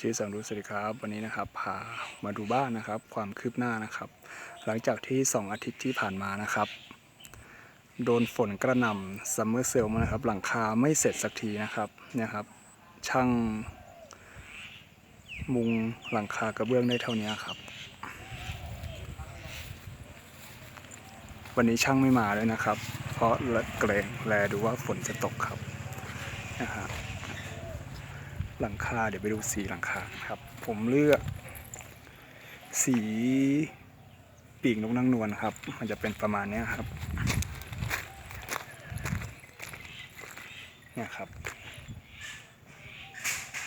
ชื่อสังรุสวัสดีครับ วันนี้นะครับพามาดูบ้านนะครับ ความคืบหน้านะครับ หลังจากที่ 2 อาทิตย์ที่ผ่านมานะครับ โดนฝนกระหน่ำซัมเมอร์เซลมานะครับ หลังคาไม่เสร็จสักทีนะครับเนี่ยครับ ช่างมุงหลังคากระเบื้องได้เท่านี้ครับ วันนี้ช่างไม่มาเลยนะครับ เพราะเกรงแลดูว่าฝนจะตกครับนะฮะ หลังคาเดี๋ยวไปดูสีหลังคาครับ ผมเลือก สีปีกนกนางนวลครับ มันจะเป็นประมาณนี้ครับเนี่ยครับ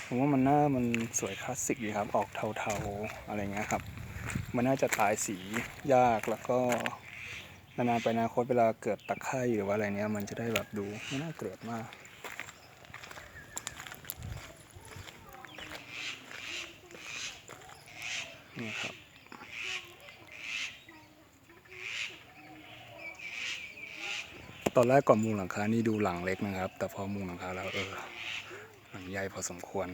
ผมว่ามันน่ามันสวยคลาสสิกดีครับ ออกเทาๆอะไรเงี้ยครับ มันน่าจะตายสียากแล้วก็นานๆไปอนาคตเวลาเกิดตะไคร่หรือว่าอะไรเนี้ยมันจะได้แบบดูไม่น่าเกลียดมาก นี่ครับ ตอนแรกก่อนมุงหลังคานี่ดูหลังเล็กนะครับ แต่พอมุงหลังคาแล้วเออหลังใหญ่พอสมควร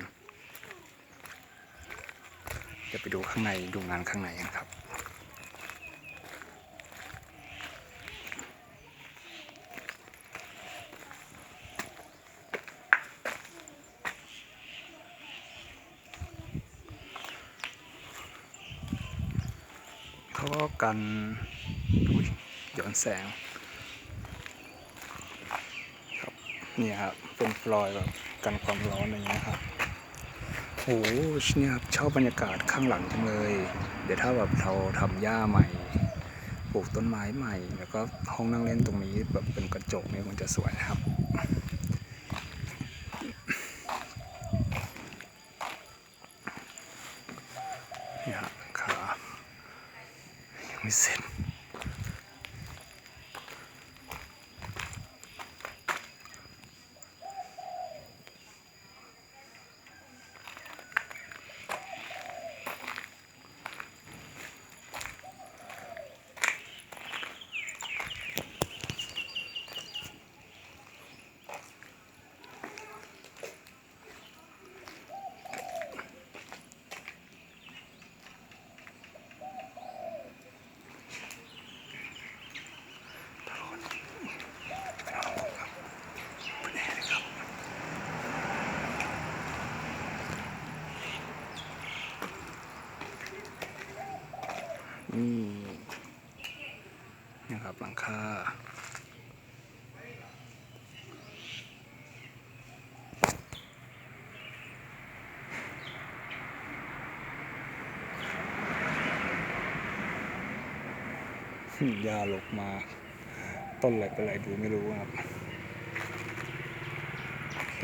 จะไปดูข้างในดูงานข้างในกันครับ เขาก็กันย้อนแสง ครับนี่ครับเป็นฟลอยด์แบบกันความร้อนอะไรเงี้ยครับโอ้โหเนี่ยครับชอบบรรยากาศข้างหลังจังเลย เดี๋ยวถ้าแบบเราทำหญ้าใหม่ปลูกต้นไม้ใหม่ แล้วก็ห้องนั่งเล่นตรงนี้แบบเป็นกระจกเนี่ยมันจะสวยนะครับเนี่ยครับ ขา นี่นะครับหลังคายาลกมา ต้นอะไรเป็นอะไรดูไม่รู้ครับ โอเค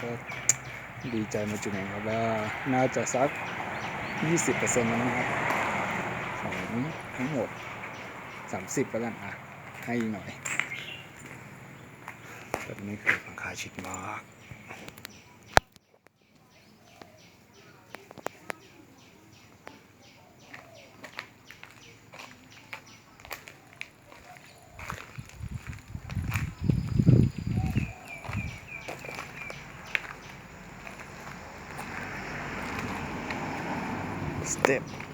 ก็ดีใจมาจุดหนึ่งครับว่าน่าจะสัก 20%แล้วนะครับ งทั้งหมด30แล้วกันอะ ให้หน่อยแบบนี้คือหลังคาชิดมากสเต็ป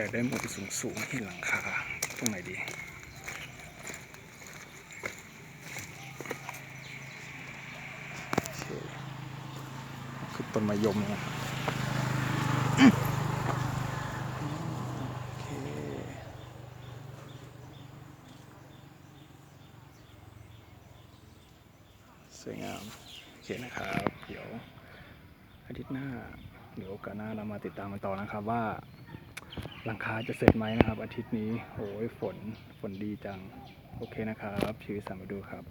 อยากได้มุมสูงสูงที่หลังคาตรงไหนดี คือต้นมะยมนะครับสวยงามโอเคนะครับ เดี๋ยวอาทิตย์หน้า เดี๋ยวโอกาสหน้าเรามาติดตามกันต่อนะครับว่า หลังคาจะเสร็จไหมนะครับ อาทิตย์นี้โอ้ยฝนฝนดีจัง โอเคนะครับชีวิตสามมาดูครับ